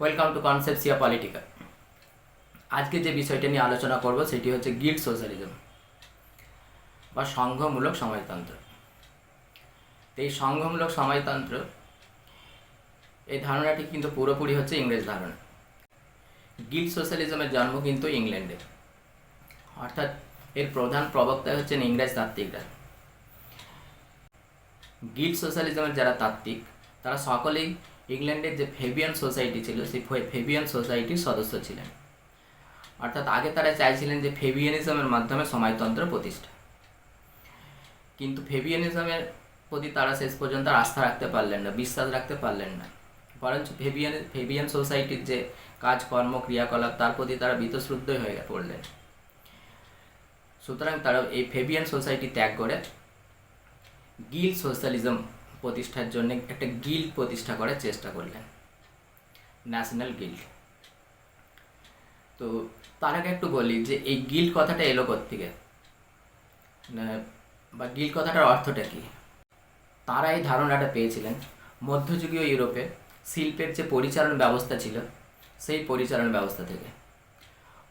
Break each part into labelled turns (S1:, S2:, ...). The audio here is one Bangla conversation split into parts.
S1: ওয়েলকাম টু কনসেপসিয়া পলিটিকা আজকে যে বিষয়টা নিয়ে আলোচনা করব, সেটি হচ্ছে গিল্ড সোশ্যালিজম বা সংঘমূলক সমাজতন্ত্র। এই সংঘমূলক সমাজতন্ত্র, এই ধারণাটি কিন্তু পুরোপুরি হচ্ছে ইংরেজ ধারণা। গিল্ড সোশ্যালিজমের জন্ম কিন্তু ইংল্যান্ডে। অর্থাৎ এর প্রধান প্রবক্তা হচ্ছেন ইংরেজ তাত্ত্বিকরা। গিল্ড সোশ্যালিজমের যারা তাত্ত্বিক, তারা সকলেই ইংল্যান্ডের যে ফেবিয়ান সোসাইটি ছিল, সেই ফে- ফেবিয়ান সোসাইটির সদস্য ছিলেন। অর্থাৎ আগে তারা চাইছিলেন যে ফেবিয়ানিজমের মাধ্যমে সমাজতন্ত্র প্রতিষ্ঠা। কিন্তু ফেবিয়ানিজমের প্রতি তারা শেষ পর্যন্ত আস্থা রাখতে পারলেন না, বিশ্বাস রাখতে পারলেন না। বরঞ্চ ফেবিয়ান ফেবিয়ান সোসাইটির যে কাজকর্ম ক্রিয়াকলাপ, তার প্রতি তারা বীতশ্রুদ্ধই হয়ে পড়লেন। সুতরাং তারা এই ফেবিয়ান সোসাইটি ত্যাগ করে গিল সোশ্যালিজম প্রতিষ্ঠার জন্য একটা গিল্ড প্রতিষ্ঠা করার চেষ্টা করলেন। National guild. তো তার আগে একটু বলি যে এই গিল্ড কথাটা এলো থেকে বা গিল্ড কথাটার অর্থটা কি? তারা এই ধারণাটা পেয়েছিলেন, মধ্যযুগীয় ইউরোপে শিল্পের যে পরিচালন ব্যবস্থা ছিল, সেই পরিচালন ব্যবস্থা থেকে।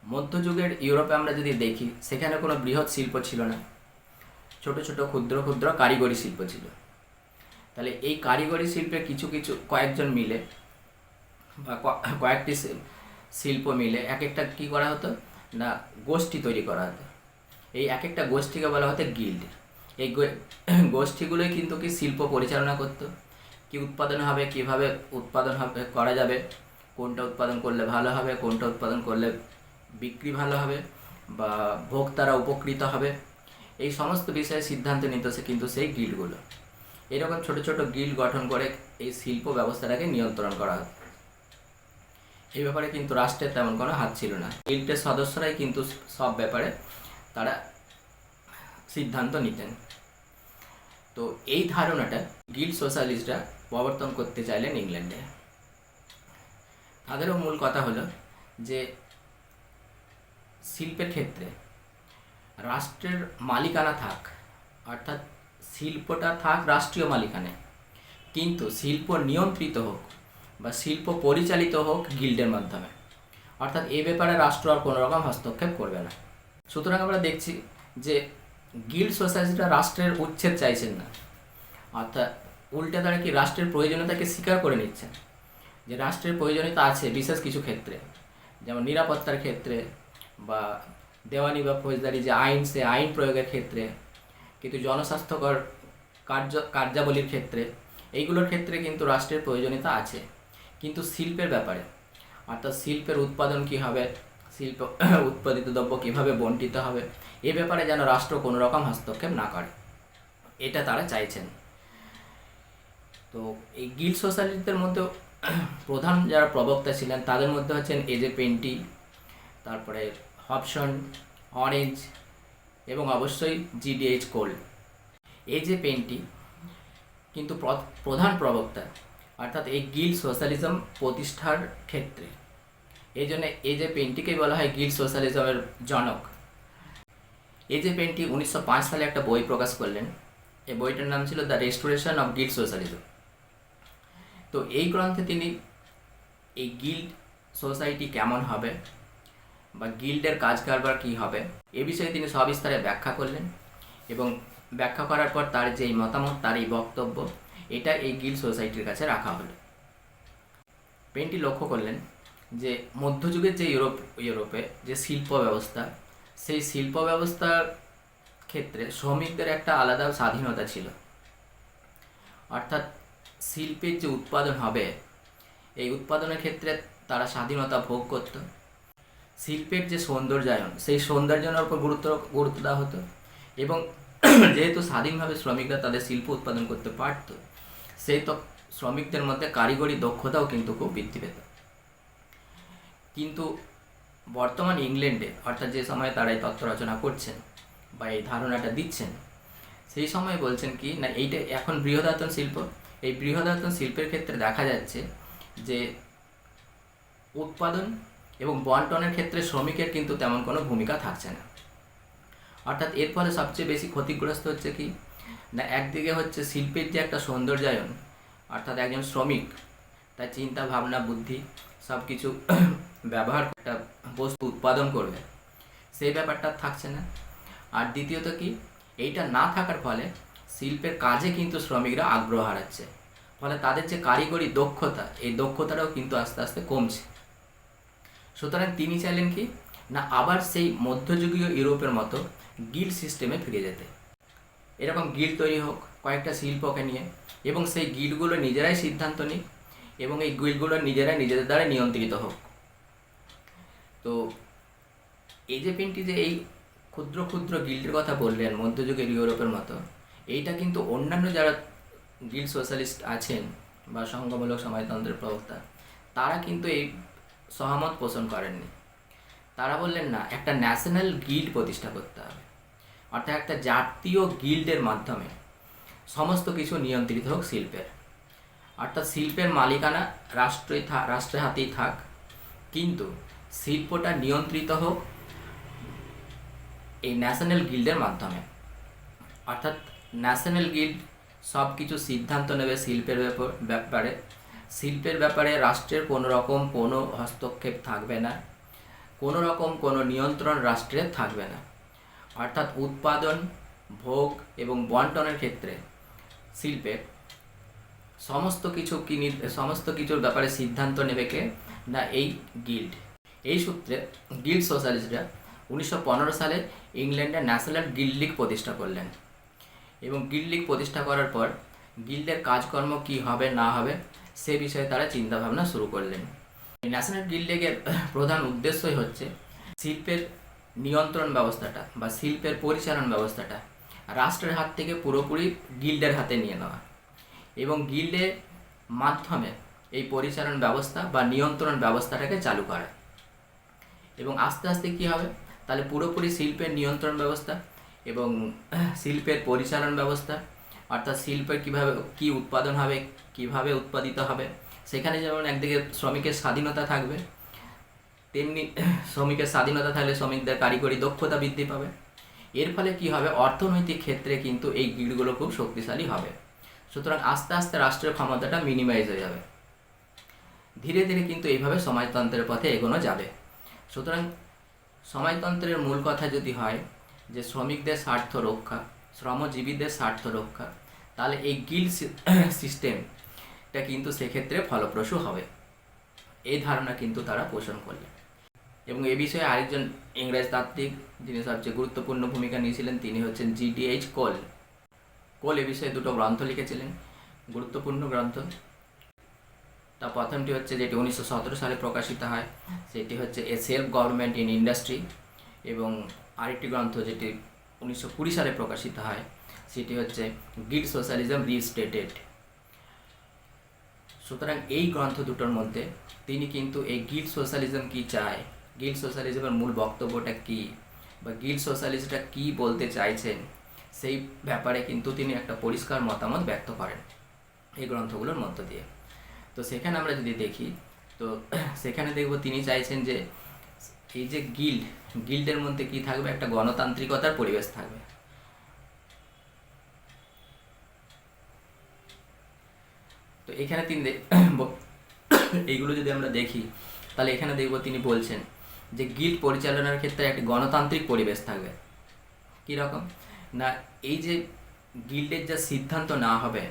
S1: মধ্যযুগের ইউরোপে আমরা যদি দেখি, সেখানে কোনো বৃহৎ শিল্প ছিল না। ছোট ছোট, ক্ষুদ্র ক্ষুদ্র, কারিগরি শিল্প ছিল। তাহলে এই কারিগরি শিল্পে কিছু কিছু কয়েকজন মিলে বা কয়েকটি শিল- শিল্প মিলে এক একটা কী করা হতো? না, গোষ্ঠী তৈরি করা হতো। এই এক একটা গোষ্ঠীকে বলা হতো গিল্ড। এই গোষ্ঠীগুলোই কিন্তু কি শিল্প পরিচালনা করতো। কি উৎপাদন হবে, কীভাবে উৎপাদন হবে, করা যাবে, কোনটা উৎপাদন করলে ভালো হবে, কোনটা উৎপাদন করলে বিক্রি ভালো হবে, বা ভোক্তারা উপকৃত হবে। এই সমস্ত বিষয়ে সিদ্ধান্ত নিত কিন্তু সেই গিল্ডগুলো। এরকম ছোট ছোট গিল্ড গঠন করে এই শিল্প ব্যবস্থাটাকে নিয়ন্ত্রণ করা হতো এই ব্যাপারে কিন্তু রাষ্ট্রের তেমন কোনো হাত ছিল না। গিল্ডের সদস্যরাই কিন্তু সব ব্যাপারে তারা সিদ্ধান্ত নিতেন। তো এই ধারণাটা গিল্ড সোশ্যালিস্টরা প্রবর্তন করতে চাইলেন ইংল্যান্ডে। তাদেরও মূল কথা হলো যে শিল্পের ক্ষেত্রে রাষ্ট্রের মালিকানা থাক, অর্থাৎ শিল্পটা থাক রাষ্ট্রীয় মালিকানে কিন্তু শিল্প নিয়ন্ত্রিত হোক বা শিল্প পরিচালিত হোক গিল্ডের মাধ্যমে। অর্থাৎ এ ব্যাপারে রাষ্ট্র আর কোনো রকম হস্তক্ষেপ করবে না। সুতরাং আমরা দেখছি যে গিল্ড সোসাইটিটা রাষ্ট্রের উচ্ছেদ চাইছেন না। অর্থাৎ উল্টে তারা কি রাষ্ট্রের প্রয়োজনীয়তাকে স্বীকার করে নিচ্ছেন? যে রাষ্ট্রের প্রয়োজনীয়তা আছে বিশেষ কিছু ক্ষেত্রে। যেমন নিরাপত্তার ক্ষেত্রে বা দেওয়ানি বা ফৌজদারি যে আইন, সে আইন প্রয়োগের ক্ষেত্রে কিন্তু জনস্বাস্থ্যকর কার্য, কার্যাবলীর ক্ষেত্রে, এইগুলোর ক্ষেত্রে কিন্তু রাষ্ট্রের প্রয়োজনীয়তা আছে। কিন্তু শিল্পের ব্যাপারে, অর্থাৎ শিল্পের উৎপাদন কী হবে, শিল্প উৎপাদিত দ্রব্য কীভাবে বন্টিত হবে, এ ব্যাপারে যেন রাষ্ট্র কোনো রকম হস্তক্ষেপ না করে। এটা তারা চাইছেন। তো এই গিল্ড সোসাইটিদের মধ্যে প্রধান যারা প্রবক্তা ছিলেন, তাদের মধ্যে হচ্ছেন এজে পেন্টি তারপরে হপসন অরেঞ্জ এবং অবশ্যই জিডিএইচ কোল এই যে পেনটি, কিন্তু প্র- প্রধান প্রবক্তা, অর্থাৎ এই গিল সোশ্যালিজম প্রতিষ্ঠার ক্ষেত্রে, এই জন্য এই যে পেনটিকেই বলা হয় গিল সোশ্যালিজমের জনক, এই যে পেনটি উনিশশো পাঁচ সালে একটা বই প্রকাশ করলেন। এই বইটার নাম ছিল the restoration of guild socialism. তো এই গ্রন্থে তিনি এই গিল্ড সোসাইটি কেমন হবে বা গিল্ডের কাজ কারবার কী হবে, এ বিষয়ে তিনি সবিস্তারে ব্যাখ্যা করলেন এবং ব্যাখ্যা করার পর তার যে মতামত তার এই বক্তব্য, এটা এই গিল্ড সোসাইটির কাছে রাখা হলো। পেনটি লক্ষ্য করলেন যে মধ্যযুগের যে ইউরোপ, ইউরোপে যে শিল্প ব্যবস্থা, সেই শিল্প ব্যবস্থার ক্ষেত্রে শ্রমিকদের একটা আলাদা স্বাধীনতা ছিল। অর্থাৎ শিল্পের যে উৎপাদন হবে, এই উৎপাদনের ক্ষেত্রে তারা স্বাধীনতা ভোগ করত। শিল্পের যে সৌন্দর্যায়ন, সেই সৌন্দর্যায়নের উপর গুরুত্ব গুরুত্ব দেওয়া হতো। এবং যেহেতু স্বাধীনভাবে শ্রমিকরা তাদের শিল্প উৎপাদন করতে পারত সেই তো শ্রমিকদের মধ্যে কারিগরি দক্ষতাও কিন্তু খুব বৃদ্ধি পেত। কিন্তু বর্তমান ইংল্যান্ডে, অর্থাৎ যে সময় তারা এই তত্ত্ব রচনা করছেন বা এই ধারণাটা দিচ্ছেন, সেই সময় বলছেন কি, না, এইটা এখন বৃহদায়তন শিল্প। এই বৃহদায়তন শিল্পের ক্ষেত্রে দেখা যাচ্ছে যে উৎপাদন এবং বন্টনের ক্ষেত্রে শ্রমিকের কিন্তু তেমন কোনো ভূমিকা থাকছে না। অর্থাৎ এর ফলে সবচেয়ে বেশি ক্ষতিগ্রস্ত হচ্ছে কি? না, একদিকে হচ্ছে শিল্পের যে একটা সৌন্দর্যায়ন, অর্থাৎ একজন শ্রমিক, তার চিন্তা, ভাবনা, বুদ্ধি সব কিছু ব্যবহার একটা বস্তু উৎপাদন করবে। সেই ব্যাপারটা থাকছে না। আর দ্বিতীয়ত কি? এইটা না থাকার ফলে শিল্পের কাজে কিন্তু শ্রমিকরা আগ্রহ হারাচ্ছে। ফলে তাদের যে কারিগরি দক্ষতা, এই দক্ষতাটাও কিন্তু আস্তে আস্তে কমছে। সুতরাং তিনি চাইলেন কি? না, আবার সেই মধ্যযুগীয় ইউরোপের মতো গিল্ড সিস্টেমে ফিরে যেতে। এরকম গিল্ড তৈরি হোক, কয়েকটা শিল্পকে নিয়ে, এবং সেই গিল্ডগুলো নিজেরাই সিদ্ধান্ত নিক, এবং এই গিল্ডগুলো নিজেরাই নিজেদের দ্বারা নিয়ন্ত্রিত হোক। তো এই যে পিনটি যে এই ক্ষুদ্র ক্ষুদ্র গিল্ডের কথা বললেন মধ্যযুগের ইউরোপের মতো, এইটা কিন্তু অন্যান্য যারা গিল্ড সোশ্যালিস্ট আছেন বা সংঘমূলক সমাজতন্ত্রের প্রবক্তা, তারা কিন্তু এই সহমত পোষণ করেননি। তারা বললেন, না, একটা ন্যাশনাল গিল্ড প্রতিষ্ঠা করতে হবে। অর্থাৎ একটা জাতীয় গিল্ডের মাধ্যমে সমস্ত কিছু নিয়ন্ত্রিত হোক শিল্পের। অর্থাৎ শিল্পের মালিকানা রাষ্ট্রই থাক রাষ্ট্রের হাতেই থাক। কিন্তু শিল্পটা নিয়ন্ত্রিত হোক এই ন্যাশনাল গিল্ডের মাধ্যমে। অর্থাৎ ন্যাশনাল গিল্ড সব কিছু সিদ্ধান্ত নেবে শিল্পের ব্যাপার ব্যাপারে। শিল্পের ব্যাপারে রাষ্ট্রের কোনো রকম কোনো হস্তক্ষেপ থাকবে না, কোনো রকম কোনো নিয়ন্ত্রণ রাষ্ট্রের থাকবে না। অর্থাৎ উৎপাদন, ভোগ এবং বন্টনের ক্ষেত্রে শিল্পের সমস্ত কিছু কিনি সমস্ত কিছুর ব্যাপারে সিদ্ধান্ত নেবে কে? না, এই গিল্ড। এই সূত্রে গিল্ড সোশ্যালিস্টরা উনিশশো পনেরো সালে ইংল্যান্ডে ন্যাশনাল গিল্ড লীগ প্রতিষ্ঠা করলেন এবং গিল্ড লীগ প্রতিষ্ঠা করার পর গিল্ডের কাজকর্ম কি হবে, না হবে সে বিষয়ে তারা চিন্তাভাবনা শুরু করলেন। এই ন্যাশনাল গিল্ড লীগের প্রধান উদ্দেশ্যই হচ্ছে শিল্পের নিয়ন্ত্রণ ব্যবস্থাটা বা শিল্পের পরিচালন ব্যবস্থাটা রাষ্ট্রের হাত থেকে পুরোপুরি গিল্ডের হাতে নিয়ে নেওয়া এবং গিল্ডের মাধ্যমে এই পরিচালন ব্যবস্থা বা নিয়ন্ত্রণ ব্যবস্থাটাকে চালু করা। এবং আস্তে আস্তে কী হবে? তাহলে পুরোপুরি শিল্পের নিয়ন্ত্রণ ব্যবস্থা এবং শিল্পের পরিচালন ব্যবস্থা, অর্থাৎ শিল্পের কীভাবে, কী উৎপাদন হবে কীভাবে উৎপাদিত হবে? সেখানে যেমন একদিকে শ্রমিকের স্বাধীনতা থাকবে, তেমনি শ্রমিকের স্বাধীনতা থাকলে শ্রমিকদের কারিগরি দক্ষতা বৃদ্ধি পাবে। এর ফলে কি হবে? অর্থনৈতিক ক্ষেত্রে কিন্তু এই গিল্ডগুলো খুব শক্তিশালী হবে। সুতরাং আস্তে আস্তে রাষ্ট্রের ক্ষমতাটা মিনিমাইজ হয়ে যাবে। ধীরে ধীরে কিন্তু এইভাবে সমাজতন্ত্রের পথে এগোনো যাবে। সুতরাং সমাজতন্ত্রের মূল কথা যদি হয় যে শ্রমিকদের স্বার্থ রক্ষা, শ্রমজীবীদের স্বার্থ রক্ষা, তাহলে এই গিল্ড সিস্টেমটা কিন্তু সেক্ষেত্রে ফলপ্রসূ হবে। এই ধারণা কিন্তু তারা পোষণ করলেন এবং এ বিষয়ে আরেকজন ইংরেজ তাত্ত্বিক, যিনি সবচেয়ে গুরুত্বপূর্ণ ভূমিকা নিয়েছিলেন, তিনি হচ্ছেন জিডিএইচ কোল কোল এ বিষয়ে দুটো গ্রন্থ লিখেছিলেন, গুরুত্বপূর্ণ গ্রন্থ। তা প্রথমটি হচ্ছে যেটি উনিশশো সতেরো সালে প্রকাশিত হয়, সেটি হচ্ছে a self government in industry. এবং আরেকটি গ্রন্থ যেটি উনিশশো কুড়ি সালে প্রকাশিত হয়, সেটি হচ্ছে গিড সোশ্যালিজম রিস্টেটেড। সুতরাং এই গ্রন্থ দুটোর মধ্যে তিনি কিন্তু এই গিল্ড সোশ্যালিজম কি চায়? গিল্ড সোশ্যালিজমের মূল বক্তব্যটা কি? বা গিল্ড সোশ্যালিস্টরা কি বলতে চাইছেন? সেই ব্যাপারে কিন্তু তিনি একটা পরিষ্কার মতামত ব্যক্ত করেন এই গ্রন্থগুলোর মধ্য দিয়ে। তো সেখানে আমরা যদি দেখি, তো সেখানে দেখব তিনি চাইছেন যে এই যে গিল্ড গিল্ডের মধ্যে কি থাকবে? একটা গণতান্ত্রিকতার পরিবেশ থাকবে। তো এখানে তিনি এইগুলো যদি আমরা দেখি, তাহলে এখানে দেখব তিনি বলছেন যে গিল্ড পরিচালনার ক্ষেত্রে একটি গণতান্ত্রিক পরিবেশ থাকবে কীরকম না, এই যে গিল্ডের যা সিদ্ধান্ত না হবে,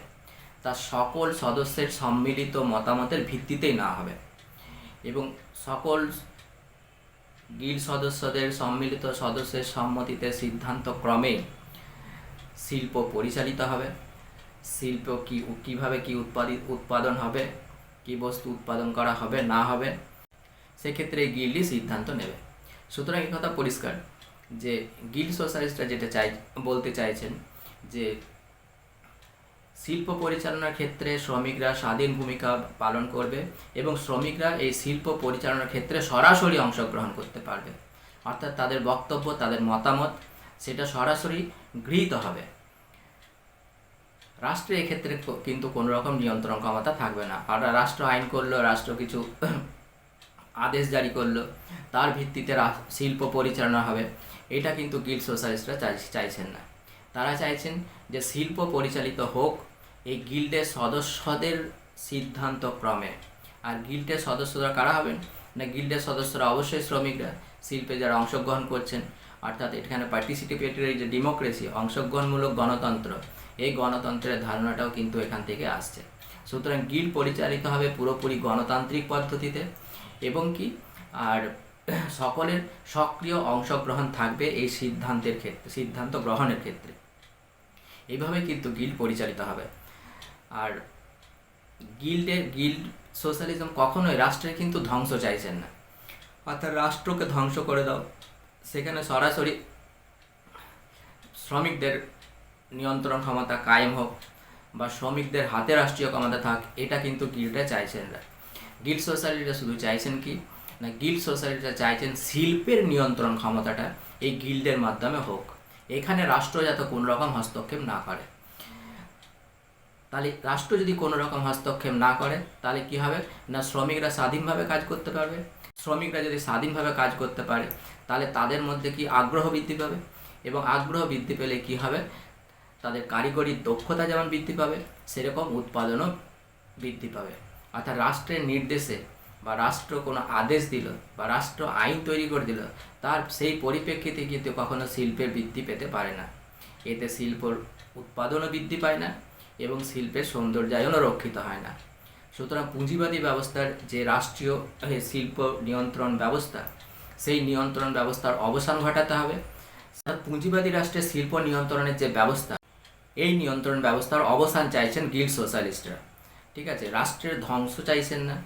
S1: তা সকল সদস্যের সম্মিলিত মতামতের ভিত্তিতেই না হবে। এবং সকল গিল্ড সদস্যদের সম্মিলিত সদস্যের সম্মতিতে সিদ্ধান্ত ক্রমে শিল্প পরিচালিত হবে। শিল্প কি কীভাবে কি উৎপাদিত উৎপাদন হবে, কি বস্তু উৎপাদন করা হবে, না হবে, সেক্ষেত্রে গিল্ডই সিদ্ধান্ত নেবে। সুতরাং এই কথা পরিষ্কার, যে গিল্ড সোশ্যালিস্টরা যেটা চাই, বলতে চাইছেন যে শিল্প পরিচালনার ক্ষেত্রে শ্রমিকরা স্বাধীন ভূমিকা পালন করবে এবং শ্রমিকরা এই শিল্প পরিচালনার ক্ষেত্রে সরাসরি অংশগ্রহণ করতে পারবে। অর্থাৎ তাদের বক্তব্য, তাদের মতামত, সেটা সরাসরি গৃহীত হবে। রাষ্ট্রে এক্ষেত্রে কিন্তু কোনো রকম নিয়ন্ত্রণ ক্ষমতা থাকবে না। আর রাষ্ট্র আইন করল, রাষ্ট্র কিছু আদেশ জারি করল, তার ভিত্তিতে শিল্প পরিচালনা হবে। এটা কিন্তু গিল্ড সোশ্যালিস্টরা চাই- চাইছেন না। তারা চাইছেন যে শিল্প পরিচালিত হোক, এই গিল্ডের সদস্যদের সিদ্ধান্ত ক্রমে। আর গিল্ডের সদস্যরা কারা হবেন? না গিল্ডের সদস্যরা অবশ্যই শ্রমিকরা, শিল্পে যারা অংশগ্রহণ করছেন, অর্থাৎ এখানে পার্টিসিপেটরি যে ডেমোক্রেসি অংশগ্রহণমূলক গণতন্ত্র এই গণতন্ত্রের ধারণাটাও কিন্তু এখান থেকে আসছে। সুতরাং গিল্ড পরিচালিত হবে পুরোপুরি গণতান্ত্রিক পদ্ধতিতে এবং কি? আর সকলের সক্রিয় অংশগ্রহণ থাকবে এই সিদ্ধান্তের ক্ষেত্রে, সিদ্ধান্ত গ্রহণের ক্ষেত্রে। এইভাবে কিন্তু গিল্ড পরিচালিত হবে। আর গিল্ডের গিল্ড সোশ্যালিজম কখনোই রাষ্ট্রের কিন্তু ধ্বংস চাইছেন না। অর্থাৎ রাষ্ট্রকে ধ্বংস করে দাও। সেখানে সরাসরি শ্রমিকদের নিয়ন্ত্রণ ক্ষমতা কায়েম হোক বা শ্রমিকদের হাতে রাষ্ট্রীয় ক্ষমতা থাক, এটা কিন্তু গিল্ডে চাইছেন না। গিল্ড সোসাইটিটা শুধু চাইছেন কি? না গিল্ড সোসাইটিটা চাইছেন শিল্পের নিয়ন্ত্রণ ক্ষমতাটা এই গিল্ডের মাধ্যমে হোক। এখানে রাষ্ট্র যাতে কোনো রকম হস্তক্ষেপ না করে। তাহলে রাষ্ট্র যদি কোনো রকম হস্তক্ষেপ না করে, তাহলে কি হবে? না, শ্রমিকরা স্বাধীনভাবে কাজ করতে পারবে? শ্রমিকরা যদি স্বাধীনভাবে কাজ করতে পারে, তাহলে তাদের মধ্যে কি আগ্রহ বৃদ্ধি পাবে? এবং আগ্রহ বৃদ্ধি পেলে কি হবে? তাদের কারিগরি দক্ষতা যেমন বৃদ্ধি পাবে, সেরকম উৎপাদনও বৃদ্ধি পাবে। অর্থাৎ রাষ্ট্রের নির্দেশে বা রাষ্ট্র কোনো আদেশ দিল বা রাষ্ট্র আইন তৈরি করে দিল, তার সেই পরিপ্রেক্ষিতে কিন্তু কখনো শিল্পের বৃদ্ধি পেতে পারে না। এতে শিল্পর উৎপাদনও বৃদ্ধি পায় না এবং শিল্পের সৌন্দর্যায়নও রক্ষিত হয় না। সুতরাং পুঁজিবাদী ব্যবস্থার যে রাষ্ট্রীয় শিল্প নিয়ন্ত্রণ ব্যবস্থা, সেই নিয়ন্ত্রণ ব্যবস্থার অবসান ঘটাতে হবে। পুঁজিবাদী রাষ্ট্রের শিল্প নিয়ন্ত্রণের যে ব্যবস্থা এই নিয়ন্ত্রণ ব্যবস্থার অবসান চাইছেন গিল্ড সোশ্যালিস্টরা। ঠিক আছে? রাষ্ট্রের ধ্বংস চাইছেন না।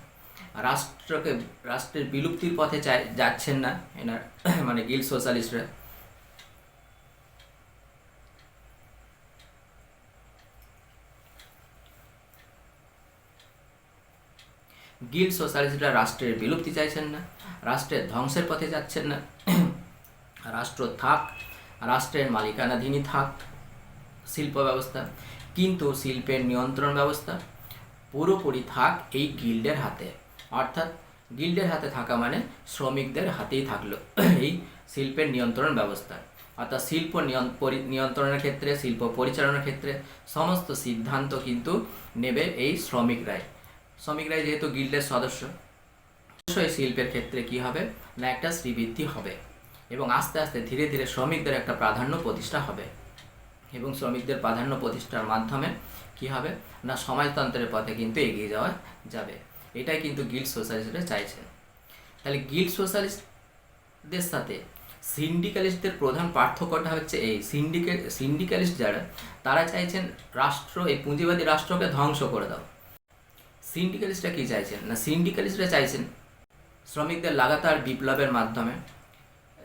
S1: রাষ্ট্রকে, রাষ্ট্রের বিলুপ্তির পথে যাচ্ছেন না এনার মানে গিল্ড সোশ্যালিস্টরা। গিল্ড সোশ্যালিস্টরা রাষ্ট্রের বিলুপ্তি চাইছেন না, রাষ্ট্রের ধ্বংসের পথে যাচ্ছেন না। রাষ্ট্র থাক, রাষ্ট্রের মালিকানাধীনই থাক। শিল্প ব্যবস্থা, কিন্তু শিল্পের নিয়ন্ত্রণ ব্যবস্থা পুরোপুরি থাক এই গিল্ডের হাতে। অর্থাৎ গিল্ডের হাতে থাকা মানে শ্রমিকদের হাতেই থাকল এই শিল্পের নিয়ন্ত্রণ ব্যবস্থা। অর্থাৎ শিল্প নিয়ন্ত্রণের ক্ষেত্রে, শিল্প পরিচালনার ক্ষেত্রে সমস্ত সিদ্ধান্ত কিন্তু নেবে এই শ্রমিকরাই। শ্রমিকরাই যেহেতু গিল্ডের সদস্য, অবশ্যই শিল্পের ক্ষেত্রে কি হবে? না একটা শ্রীবৃদ্ধি হবে এবং আস্তে আস্তে ধীরে ধীরে শ্রমিকদের একটা প্রাধান্য প্রতিষ্ঠা হবে। এবং শ্রমিকদের প্রাধান্য প্রতিষ্ঠার মাধ্যমে কি হবে? না, সমাজতন্ত্রের পথে কিন্তু এগিয়ে যাওয়া যাবে। এটাই কিন্তু গিল্ড সোশ্যালিস্টরা চাইছেন তাহলে গিল্ড সোশ্যালিস্টদের সাথে সিন্ডিক্যালিস্টদের প্রধান পার্থক্যটা হচ্ছে এই। সিন্ডিকেট সিন্ডিক্যালিস্ট যারা, তারা চাইছেন রাষ্ট্র, এই পুঁজিবাদী রাষ্ট্রকে ধ্বংস করে দাও। সিন্ডিক্যালিস্টরা কী চাইছেন? না সিন্ডিক্যালিস্টরা চাইছেন শ্রমিকদের লাগাতার বিপ্লবের মাধ্যমে।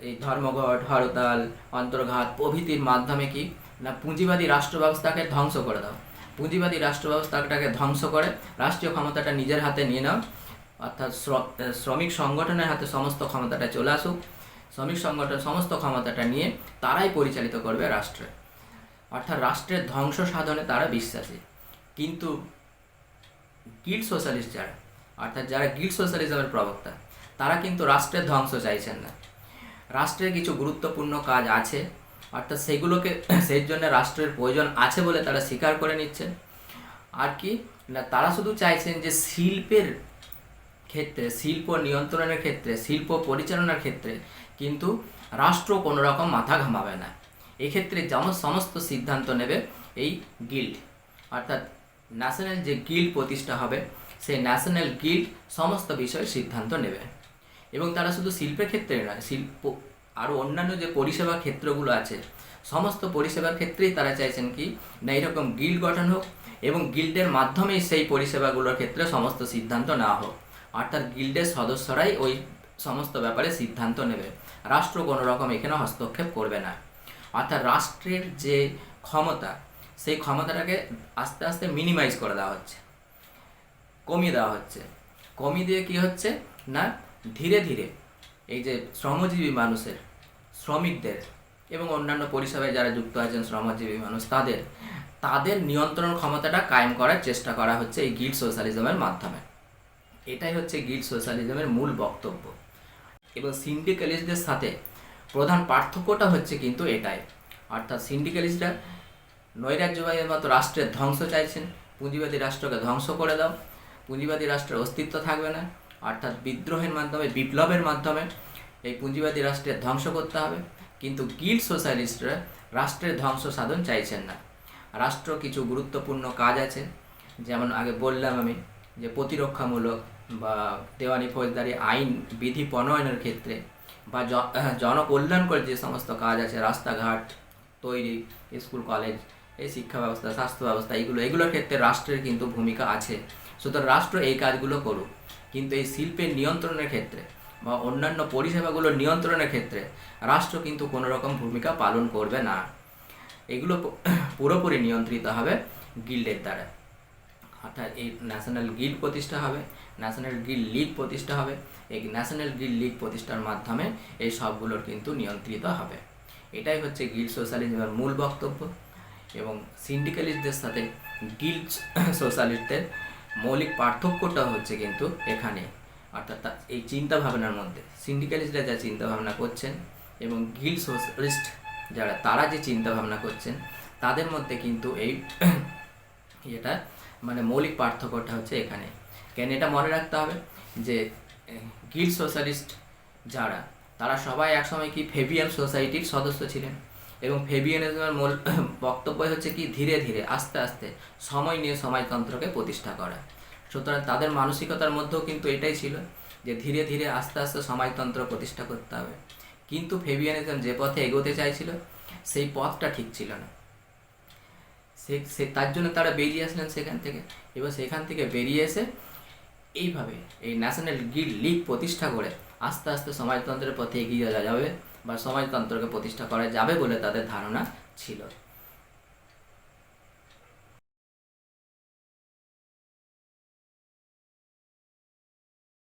S1: এই ধর্মঘট, হরতাল, অন্তর্ঘাত প্রভৃতির মাধ্যমে কি না, পুঁজিবাদী রাষ্ট্র ব্যবস্থাকে ধ্বংস করে দাও। পুঁজিবাদী রাষ্ট্র ব্যবস্থাটাকে ধ্বংস করে রাষ্ট্রীয় ক্ষমতাটা নিজের হাতে নিয়ে নাও, অর্থাৎ শ্রমিক সংগঠনের হাতে সমস্ত ক্ষমতাটা চলে আসুক। শ্রমিক সংগঠন, সমস্ত ক্ষমতাটা নিয়ে তারাই পরিচালিত করবে রাষ্ট্রে। অর্থাৎ রাষ্ট্রের ধ্বংস সাধনে তারা বিশ্বাসী। কিন্তু গিল্ড সোশ্যালিস্ট যারা, অর্থাৎ যারা গিল্ড সোশ্যালিজমের প্রবক্তা, তারা কিন্তু রাষ্ট্রের ধ্বংস চাইছেন না। রাষ্ট্রের কিছু গুরুত্বপূর্ণ কাজ আছে অর্থাৎ সেগুলোকে সেই জন্য রাষ্ট্রের প্রয়োজন আছে বলে তারা স্বীকার করে নিচ্ছেন আর কি? না, তারা শুধু চাইছেন যে শিল্পের ক্ষেত্রে, শিল্প নিয়ন্ত্রণের ক্ষেত্রে, শিল্প পরিচালনার ক্ষেত্রে কিন্তু রাষ্ট্র কোনো রকম মাথা ঘামাবে না। এক্ষেত্রে যেমন সমস্ত সিদ্ধান্ত নেবে এই গিল্ড। অর্থাৎ ন্যাশনাল যে গিল্ড প্রতিষ্ঠা হবে, সেই ন্যাশনাল গিল্ড সমস্ত বিষয়ে সিদ্ধান্ত নেবে। এবং তারা শুধু শিল্পের ক্ষেত্রে নয়, শিল্প আরও অন্যান্য যে পরিষেবা ক্ষেত্রগুলো আছে, সমস্ত পরিষেবার ক্ষেত্রেই তারা চাইছেন কি, না এরকম গিল্ড গঠন হোক এবং গিল্ডের মাধ্যমেই সেই পরিষেবাগুলোর ক্ষেত্রে সমস্ত সিদ্ধান্ত নেওয়া হোক। অর্থাৎ গিল্ডের সদস্যরাই ওই সমস্ত ব্যাপারে সিদ্ধান্ত নেবে। রাষ্ট্র কোনো রকম এখানে হস্তক্ষেপ করবে না। অর্থাৎ রাষ্ট্রের যে ক্ষমতা, সেই ক্ষমতাটাকে আস্তে আস্তে মিনিমাইজ করে দেওয়া হচ্ছে। কমিয়ে দেওয়া হচ্ছে। কমিয়ে দিয়ে কী হচ্ছে? না, ধীরে ধীরে এই যে শ্রমজীবী মানুষের শ্রমিকদের এবং অন্যান্য পরিষেবায় যারা যুক্ত আছেন শ্রমজীবী মানুষ, তাদের তাদের নিয়ন্ত্রণ ক্ষমতাটা কায়েম করার চেষ্টা করা হচ্ছে এই গিল্ড সোশ্যালিজমের মাধ্যমে। এটাই হচ্ছে গিল্ড সোশ্যালিজমের মূল বক্তব্য। এবং সিন্ডিক্যালিস্টদের সাথে প্রধান পার্থক্যটা হচ্ছে কিন্তু এটাই। অর্থাৎ সিন্ডিক্যালিস্টরা নৈরাজ্যবাহীর মতো রাষ্ট্রের ধ্বংস চাইছেন। পুঁজিবাদী রাষ্ট্রকে ধ্বংস করে দাও। পুঁজিবাদী রাষ্ট্রের অস্তিত্ব থাকবে না। অর্থাৎ বিদ্রোহের মাধ্যমে, বিপ্লবের মাধ্যমে এই পুঁজিবাদী রাষ্ট্রের ধ্বংস করতে হবে। কিন্তু গিল্ড সোশ্যালিস্টরা রাষ্ট্রের ধ্বংস সাধন চাইছেন না। রাষ্ট্র কিছু গুরুত্বপূর্ণ কাজ আছে। যেমন আগে বললাম আমি যে প্রতিরক্ষামূলক বা দেওয়ানি ফৌজদারি আইন বিধি প্রণয়নের ক্ষেত্রে বা জনকল্যাণকর যে সমস্ত কাজ আছে, রাস্তাঘাট, তৈরি, স্কুল, কলেজ, এই শিক্ষা ব্যবস্থা, স্বাস্থ্য ব্যবস্থা এগুলো এগুলোর ক্ষেত্রে রাষ্ট্রের কিন্তু ভূমিকা আছে। সুতরাং রাষ্ট্র এই কাজগুলো করুক। কিন্তু এই শিল্পের নিয়ন্ত্রণের ক্ষেত্রে বা অন্যান্য পরিষেবাগুলোর নিয়ন্ত্রণের ক্ষেত্রে রাষ্ট্র কিন্তু কোনো রকম ভূমিকা পালন করবে না। এগুলো পুরোপুরি নিয়ন্ত্রিত হবে গিল্ডের দ্বারা। অর্থাৎ এই ন্যাশনাল গিল্ড প্রতিষ্ঠা হবে, ন্যাশনাল গিল্ড লিগ প্রতিষ্ঠা হবে, এই ন্যাশনাল গিল্ড লিগ প্রতিষ্ঠার মাধ্যমে এই সবগুলোর কিন্তু নিয়ন্ত্রিত হবে। এটাই হচ্ছে গিল্ড সোশ্যালিজমের মূল বক্তব্য এবং সিন্ডিক্যালিস্টদের সাথে গিল্ড সোশ্যালিস্টদের মৌলিক পার্থক্যটা হচ্ছে কিন্তু এখানে। অর্থাৎ এই চিন্তা ভাবনার মধ্যে। সিন্ডিক্যালিস্টরা যা চিন্তা ভাবনা করছেন এবং গিল্ড সোশ্যালিস্ট যারা, তারা যে চিন্তা ভাবনা করছেন, তাদের মধ্যে কিন্তু এই এটা মানে মৌলিক পার্থক্যটা হচ্ছে এখানে। কেন এটা মনে রাখতে হবে যে গিল্ড সোশ্যালিস্ট যারা, তারা সবাই একসময় কি ফেবিয়ান সোসাইটির সদস্য ছিলেন এবং ফেবিয়ানিজমের মূল বক্তব্য হচ্ছে কি, ধীরে ধীরে, আস্তে আস্তে সময় নিয়ে সমাজতন্ত্রকে প্রতিষ্ঠা করা। সুতরাং তাদের মানসিকতার মধ্যেও কিন্তু এটাই ছিল যে ধীরে ধীরে আস্তে আস্তে সমাজতন্ত্র প্রতিষ্ঠা করতে হবে। কিন্তু ফেবিয়ানিজম যে পথে এগোতে চাইছিল, সেই পথটা ঠিক ছিল না। সে তার জন্য তারা বেরিয়ে আসলেন সেখান থেকে। এবার সেখান থেকে বেরিয়ে এসে এইভাবে এই ন্যাশনাল গিল্ড লিগ প্রতিষ্ঠা করে আস্তে আস্তে সমাজতন্ত্রের পথে এগিয়ে যাওয়া যাবে বা সমাজতন্ত্রকে প্রতিষ্ঠা করা যাবে বলে তাদের ধারণা ছিল।